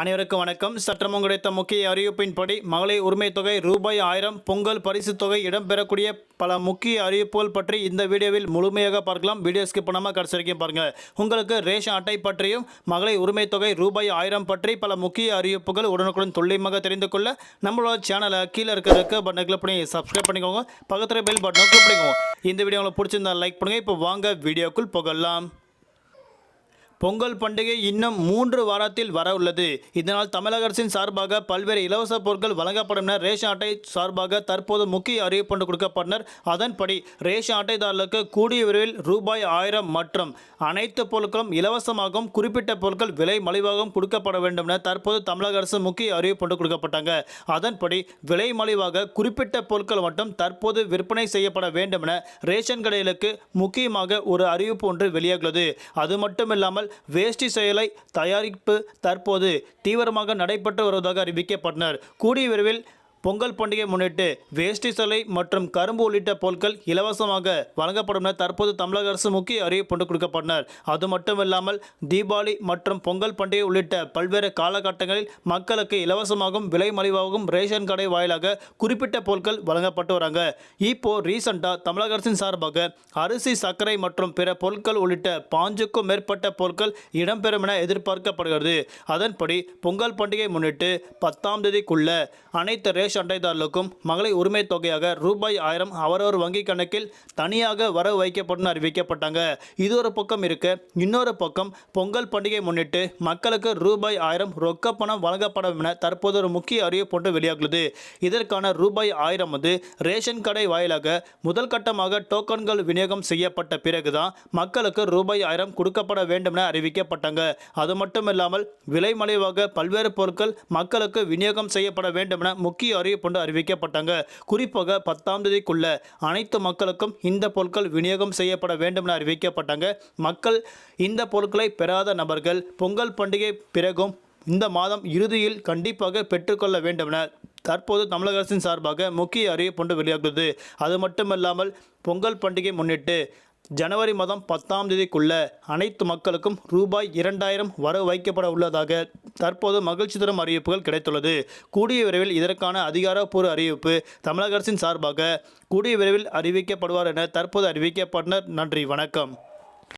அனைவருக்கும் வணக்கம். சற்றம் கிடைத்த முக்கிய அறிவிப்பின்படி மகளிர் உரிமை தொகை ரூபாய் ஆயிரம் பொங்கல் பரிசு தொகை இடம்பெறக்கூடிய பல முக்கிய அறிவிப்புகள் பற்றி இந்த வீடியோவில் முழுமையாக பார்க்கலாம். வீடியோ ஸ்கிப் பண்ணாமல் கடைசி வரைக்கும் பாருங்கள் உங்களுக்கு ரேஷன் அட்டை பற்றியும் மகளிர் உரிமை தொகை ரூபாய் ஆயிரம் பற்றி பல முக்கிய அறிவிப்புகள் உடனுக்குடன் துல்லியமாக தெரிந்து கொள்ள நம்மளோட சேனலை கீழே இருக்கிறதுக்கு பட்டனை கிளிக் பண்ணி சப்ஸ்கிரைப் பண்ணிக்கோங்க. பக்கத்தில் பெல் பட்டனை கிளிக் பண்ணிக்கோங்க. இந்த வீடியோ உங்களுக்கு பிடிச்சிருந்தா லைக் பண்ணுங்கள் இப்போ வாங்க வீடியோக்குள் போகலாம். பொங்கல் பண்டிகை இன்னும் மூன்று வாரத்தில் வர உள்ளது இதனால் தமிழக அரசின் சார்பாக பல்வேறு இலவச பொருட்கள் வழங்கப்படும் என ரேஷன் அட்டை சார்பாக தற்போது முக்கிய அறிவிப்பு ஒன்று கொடுக்கப்பட்டனர். அதன்படி ரேஷன் அட்டைதாரர்களுக்கு கூடிய விரைவில் ரூபாய் ஆயிரம் மற்றும் அனைத்து பொருட்களும் இலவசமாகவும் குறிப்பிட்ட பொருட்கள் விலை மலிவாகவும் கொடுக்கப்பட வேண்டும் என தற்போது தமிழக அரசு முக்கிய அறிவிப்பு ஒன்று கொடுக்கப்பட்டாங்க. அதன்படி விலை மலிவாக குறிப்பிட்ட பொருட்கள் மட்டும் தற்போது விற்பனை செய்யப்பட வேண்டும் என ரேஷன் கடைகளுக்கு முக்கியமாக ஒரு அறிவிப்பு ஒன்று வெளியாகியுள்ளது. அது மட்டுமில்லாமல் வேஷ்டி செயலை தயாரிப்பு தற்போது தீவிரமாக நடைபெற்று வருவதாக அறிவிக்கப்பட்டனர். கூடிய விரைவில் பொங்கல் பண்டிகை முன்னிட்டு வேஷ்டி சலை மற்றும் கரும்பு உள்ளிட்ட பொருட்கள் இலவசமாக வழங்கப்படும் என தற்போது தமிழக அரசு முக்கிய அறிவிப்பு ஒன்று கொடுக்கப்பட்டனர் அது மட்டுமில்லாமல் தீபாவளி மற்றும் பொங்கல் பண்டிகை உள்ளிட்ட பல்வேறு காலகட்டங்களில் மக்களுக்கு இலவசமாகவும் விலை மலிவாகவும் ரேஷன் கடை வாயிலாக குறிப்பிட்ட பொருட்கள் வழங்கப்பட்டு வராங்க. இப்போ ரீசெண்டாக தமிழக அரசின் சார்பாக அரிசி சர்க்கரை மற்றும் பிற பொருட்கள் உள்ளிட்ட பாஞ்சுக்கும் மேற்பட்ட பொருட்கள் இடம்பெறும் என எதிர்பார்க்கப்படுகிறது. அதன்படி பொங்கல் பண்டிகை முன்னிட்டு பத்தாம் தேதிக்குள்ள அனைத்து ரேஷன் சண்டைதாரர்களுக்கும் மகளிர் உரிமை தொகையாக ரூபாய் ஆயிரம் அவரவர் வங்கி கணக்கில் தனியாக வரவு வைக்கப்படும் அறிவிக்கப்பட்டாங்க. இது ஒரு பக்கம் இருக்க இன்னொரு பக்கம் பொங்கல் பண்டிகை முன்னிட்டு மக்களுக்கு ரூபாய் ஆயிரம் ரொக்க பணம் வழங்கப்படும் என தற்போது ஒரு முக்கிய அறிவிப்பு ஒன்று வெளியாகியுள்ளது. இதற்கான ரூபாய் ஆயிரம் வந்து ரேஷன் கடை வாயிலாக முதல் கட்டமாக டோக்கன்கள் விநியோகம் செய்யப்பட்ட பிறகுதான் மக்களுக்கு ரூபாய் ஆயிரம் கொடுக்கப்பட வேண்டும் என அறிவிக்கப்பட்டாங்க. அது மட்டும் இல்லாமல் விலை மலிவாக பல்வேறு பொருட்கள் மக்களுக்கு விநியோகம் செய்யப்பட வேண்டும் என முக்கிய அறிவிப்பு அறிவிக்கப்பட்டாங்க. குறிப்பாக பத்தாம் தேதிக்குள்ள அனைத்து மக்களுக்கும் இந்த பொருட்கள் விநியோகம் செய்யப்பட வேண்டும் என அறிவிக்கப்பட்டாங்க. மக்கள் இந்த பொருட்களை பெறாத நபர்கள் பொங்கல் பண்டிகை பிறகும் இந்த மாதம் இறுதியில் கண்டிப்பாக பெற்றுக்கொள்ள வேண்டும் என தற்போது தமிழக அரசின் சார்பாக முக்கிய அறிவிப்பு வெளியாகிறது. அது மட்டுமல்லாமல் பொங்கல் பண்டிகை முன்னிட்டு ஜனவரி மாதம் பத்தாம் தேதிக்குள்ள அனைத்து மக்களுக்கும் ரூபாய் இரண்டாயிரம் வரவு வைக்கப்பட உள்ளதாக தற்போது மகிழ்ச்சி தரும் அறிவிப்புகள் கிடைத்துள்ளது. கூடிய விரைவில் இதற்கான அதிகாரப்பூர்வ அறிவிப்பு தமிழக அரசின் சார்பாக கூடிய விரைவில் அறிவிக்கப்படுவார் என தற்போது அறிவிக்கப்பட்டனர். நன்றி வணக்கம்.